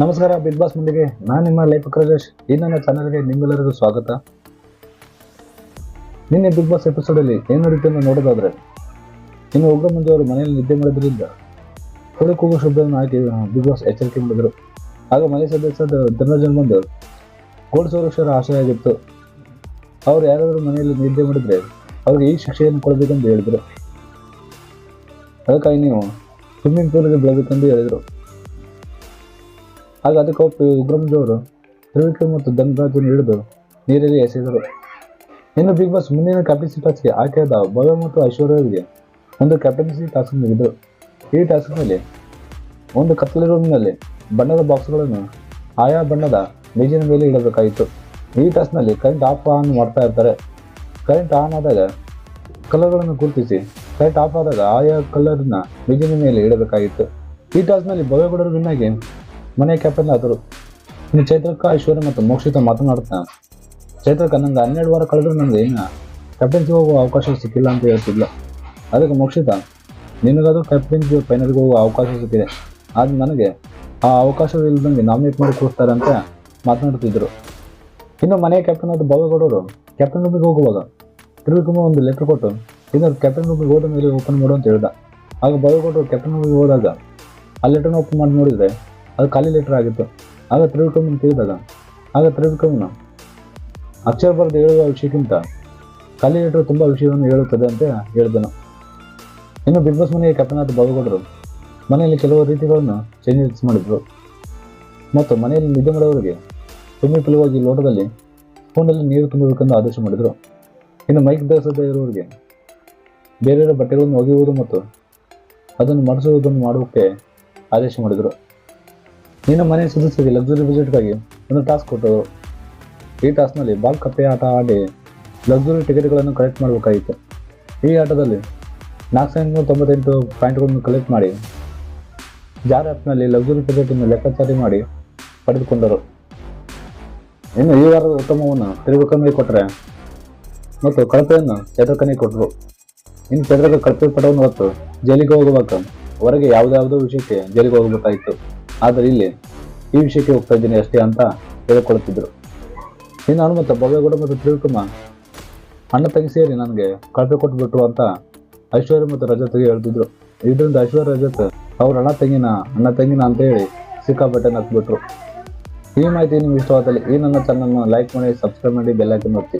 ನಮಸ್ಕಾರ big boss ಮುಂದಿಗೆ. ನಾನು ನಿಮ್ಮ ಲೈಫ್ ರಾಜೇಶ್ ಈ ನನ್ನ ಚಾನಲ್ಗೆ ನಿಮ್ಮೆಲ್ಲರಿಗೂ ಸ್ವಾಗತ. ನಿನ್ನೆ ಬಿಗ್ ಬಾಸ್ ಎಪಿಸೋಡಲ್ಲಿ ಏನು ನಡೀತು ಅಂತ ನೋಡೋದಾದ್ರೆ, ಇನ್ನು ಉಗ್ರ ಮುಂದೆ ಅವರು ಮನೆಯಲ್ಲಿ ನಿದ್ದೆ ಮಾಡಿದ್ರಿಂದ ಹೊಳೆ ಕೂಗು ಶಬ್ದವನ್ನು ಹಾಕಿ ಬಿಗ್ ಬಾಸ್ ಎಚ್ಚರಿಕೆ ಮಾಡಿದರು. ಆಗ ಮನೆ ಸದಸ್ಯದ ಧನರಾಜನ್ ಬಂದು ಗೋಲ್ಡ್ ಸುರಕ್ಷರ ಆಶಯ ಆಗಿತ್ತು. ಅವ್ರು ಯಾರಾದರೂ ಮನೆಯಲ್ಲಿ ನಿದ್ದೆ ಮಾಡಿದ್ರೆ ಅವ್ರಿಗೆ ಈ ಶಿಕ್ಷೆಯನ್ನು ಕೊಡಬೇಕೆಂದು ಹೇಳಿದರು. ಅದಕ್ಕಾಗಿ ನೀವು ಸ್ವಿಮ್ಮಿಂಗ್ ಪೂಲ್ಗೆ ಬೆಳಬೇಕೆಂದು ಹೇಳಿದರು. ಆಗ ಅದಕ್ಕೆ ಒಪ್ಪಿ ಉಗ್ರಮಂಜು ಅವರು ತ್ರಿವಿಕ್ರಮ್ ಮತ್ತು ಧನರಾಜನ್ ಹಿಡಿದು ನೀರಲ್ಲಿ ಎಸೆದರು. ಇನ್ನು ಬಿಗ್ ಬಾಸ್ ಮುಂದಿನ ಕ್ಯಾಪ್ಟನ್ಸಿ ಟಾಸ್ಕ್ಗೆ ಆಯ್ಕೆಯಾದ ಭವ್ಯ ಮತ್ತು ಐಶ್ವರ್ಯರಿಗೆ ಒಂದು ಕ್ಯಾಪ್ಟನ್ಸಿ ಟಾಸ್ಕ್ ನೀಡಿದರು. ಈ ಟಾಸ್ಕ್ನಲ್ಲಿ ಒಂದು ಕತ್ತಲೆ ರೂಮ್ನಲ್ಲಿ ಬಣ್ಣದ ಬಾಕ್ಸ್ಗಳನ್ನು ಆಯಾ ಬಣ್ಣದ ಮೇಜಿನ ಮೇಲೆ ಇಡಬೇಕಾಯಿತು. ಈ ಟಾಸ್ಕ್ನಲ್ಲಿ ಕರೆಂಟ್ ಆಫ್ ಆನ್ ಮಾಡ್ತಾ ಇರ್ತಾರೆ. ಕರೆಂಟ್ ಆನ್ ಆದಾಗ ಕಲರ್ಗಳನ್ನು ಗುರುತಿಸಿ ಕರೆಂಟ್ ಆಫ್ ಆದಾಗ ಆಯಾ ಕಲರ್ನ ಮೇಜಿನ ಮೇಲೆ ಇಡಬೇಕಾಗಿತ್ತು. ಈ ಟಾಸ್ಕ್ನಲ್ಲಿ ಭವ್ಯಗೌಡರು ವಿನ್ನಾಗಿ ಮನೆ ಕ್ಯಾಪ್ಟನ್ ಆದರು. ಇನ್ನು ಚೈತ್ರಕ್ಕ ಐಶ್ವರ್ಯ ಮತ್ತು ಮೋಕ್ಷಿತ ಮಾತನಾಡ್ತಾ ಚೈತ್ರಕ್ಕ ನಂಗೆ ಹನ್ನೆರಡು ವಾರ ಕಳೆದ್ರು ನನಗೆ ಇನ್ನು ಕ್ಯಾಪ್ಟನ್ಸಿ ಹೋಗುವ ಅವಕಾಶ ಸಿಕ್ಕಿಲ್ಲ ಅಂತ ಹೇಳ್ತಿದ್ಲು. ಅದಕ್ಕೆ ಮೋಕ್ಷಿತ, ನಿನಗಾದ್ರೂ ಕ್ಯಾಪ್ಟನ್ಸಿ ಫೈನಲ್ಗೆ ಹೋಗುವ ಅವಕಾಶ ಸಿಕ್ಕಿದೆ. ಆದ್ರೆ ನನಗೆ ಆ ಅವಕಾಶವಿಲ್ಲದಂಗೆ ನಾಮಿನೇಟ್ ಮಾಡಿ ಕೂರಿಸ್ತಾರೆ ಅಂತ ಮಾತನಾಡ್ತಿದ್ರು. ಇನ್ನು ಮನೆ ಕ್ಯಾಪ್ಟನ್ ಆದ ಭವ್ಯಗೌಡರು ಕ್ಯಾಪ್ಟನ್ ರೂಮಿಗೆ ಹೋಗುವಾಗ ತ್ರಿವಿಕ್ರಮ ಒಂದು ಲೆಟರ್ ಕೊಟ್ಟು, ಇನ್ನು ಕ್ಯಾಪ್ಟನ್ ರೂಮಿಗೆ ಹೋದ ಮೇಲೆ ಓಪನ್ ಮಾಡು ಅಂತ ಹೇಳ್ದ. ಆಗ ಭವ್ಯಗೌಡರು ಕ್ಯಾಪ್ಟನ್ ರೂಮಿಗೆ ಹೋದಾಗ ಆ ಲೆಟರ್ನ ಓಪನ್ ಮಾಡಿ ನೋಡಿದರೆ ಅದು ಖಾಲಿ ಲೆಟ್ರ್ ಆಗಿತ್ತು. ಆಗ ತ್ರಿವಿಕ್ರಮನ ತಿಳಿದಾಗ ಆಗ ತ್ರಿವಿಕ್ರಮನ ಅಕ್ಷರ ಬರೆದು ಹೇಳುವ ವಿಷಯಕ್ಕಿಂತ ಖಾಲಿ ಲೆಟ್ರ್ ತುಂಬ ವಿಷಯವನ್ನು ಹೇಳುತ್ತದೆ ಅಂತ ಹೇಳಿದನು. ಇನ್ನು ಬಿಗ್ ಬಾಸ್ ಮನೆಯ ಕಥನಾಥ ಬಾಬುಗೌಡರು ಮನೆಯಲ್ಲಿ ಕೆಲವು ರೀತಿಗಳನ್ನು ಚೇಂಜಸ್ ಮಾಡಿದರು. ಮತ್ತು ಮನೆಯಲ್ಲಿ ನಿದ್ದೆ ಮಾಡೋರಿಗೆ ಸ್ವಿಮ್ಮಿಂಗ್ ಪೂಲ್ ಹೋಗಿ ಲೋಟದಲ್ಲಿ ಫೋನಲ್ಲಿ ನೀರು ತುಂಬಬೇಕೆಂದು ಆದೇಶ ಮಾಡಿದರು. ಇನ್ನು ಮೈಕ್ ಧರಿಸದೇ ಇರುವವರಿಗೆ ಬೇರೆ ಬಟ್ಟೆಗಳನ್ನು ಒಗೆಯುವುದು ಮತ್ತು ಅದನ್ನು ಮಡಿಸುವುದನ್ನು ಮಾಡುವುದಕ್ಕೆ ಆದೇಶ ಮಾಡಿದರು. ಇನ್ನು ಮನೆ ಸದಸ್ಯರಿಗೆ ಲಕ್ಸುರಿ ವಿಸಿಟ್ಗಾಗಿ ಒಂದು ಟಾಸ್ಕ್ ಕೊಟ್ಟರು ಈ ಟಾಸ್ಕ್ನಲ್ಲಿ ಬಾಲ್ ಕಪ್ಪೆ ಆಟ ಆಡಿ ಲಕ್ಸುರಿ ಟಿಕೆಟ್ಗಳನ್ನು ಕಲೆಕ್ಟ್ ಮಾಡಬೇಕಾಗಿತ್ತು. ಈ ಆಟದಲ್ಲಿ ನಾಲ್ಕು ಸಾವಿರದ ತೊಂಬತ್ತೆಂಟು ಪಾಯಿಂಟ್ಗಳನ್ನು ಕಲೆಕ್ಟ್ ಮಾಡಿ, ಜಾರ್ ಆ್ಯಪ್ನಲ್ಲಿ ಲಕ್ಸುರಿ ಟಿಕೆಟನ್ನು ಲೆಕ್ಕಾಚಾರಿ ಮಾಡಿ ಪಡೆದುಕೊಂಡರು. ಇನ್ನು ಈ ವಾರದ ಉತ್ತಮವನ್ನು ತಿರುಗುಕಮ್ಮಿಗೆ ಕೊಟ್ಟರೆ ಮತ್ತು ಕಳಪೆಯನ್ನು ಚೈತ್ರಕನಿಗೆ ಕೊಟ್ಟರು ಇನ್ನು ಚೇತಕ ಕಳಪೆ ಪಟವನ್ನು ಹೊತ್ತು ಜೈಲಿಗೆ ಹೋಗುವಾಗ, ಹೊರಗೆ ಯಾವುದ್ಯಾವುದೋ ವಿಷಯಕ್ಕೆ ಜೈಲಿಗೆ ಹೋಗಬೇಕಾಯಿತು ಆದರೆ ಇಲ್ಲಿ ಈ ವಿಷಯಕ್ಕೆ ಹೋಗ್ತಾ ಇದ್ದೀನಿ ಅಷ್ಟೇ ಅಂತ ಹೇಳಿಕೊಳ್ಳುತ್ತಿದ್ದರು ಇನ್ನು ಹನುಮಂತ ಭವ್ಯಗೌಡ ಮತ್ತು ತ್ರಿವಿಕ್ರಮ ಅಣ್ಣ ತಂಗಿ ಸೇರಿ ನನಗೆ ಕಳಪೆ ಕೊಟ್ಬಿಟ್ರು ಅಂತ ಐಶ್ವರ್ಯ ಮತ್ತು ರಜತ್ಗೆ ಹೇಳ್ತಿದ್ರು. ಇದರಿಂದ ಐಶ್ವರ್ಯ, ರಜತ್ ಅವ್ರ ಅಣ್ಣ ತಂಗಿನ ಅಣ್ಣ ತಂಗಿನ ಅಂತ ಹೇಳಿ ಸಿಕ್ಕಾಪಟ್ಟೆ ನಕ್ಬಿಟ್ರು ಈ ಮಾಹಿತಿ ನಿಮ್ಗೆ ಇಷ್ಟವಾದಲ್ಲಿ ಈ ನನ್ನ ಚಾನಲ್ನ ಲೈಕ್ ಮಾಡಿ ಸಬ್ಸ್ಕ್ರೈಬ್ ಮಾಡಿ ಬೆಲ್ ಹಾಕಿ ನೋಡ್ತೀವಿ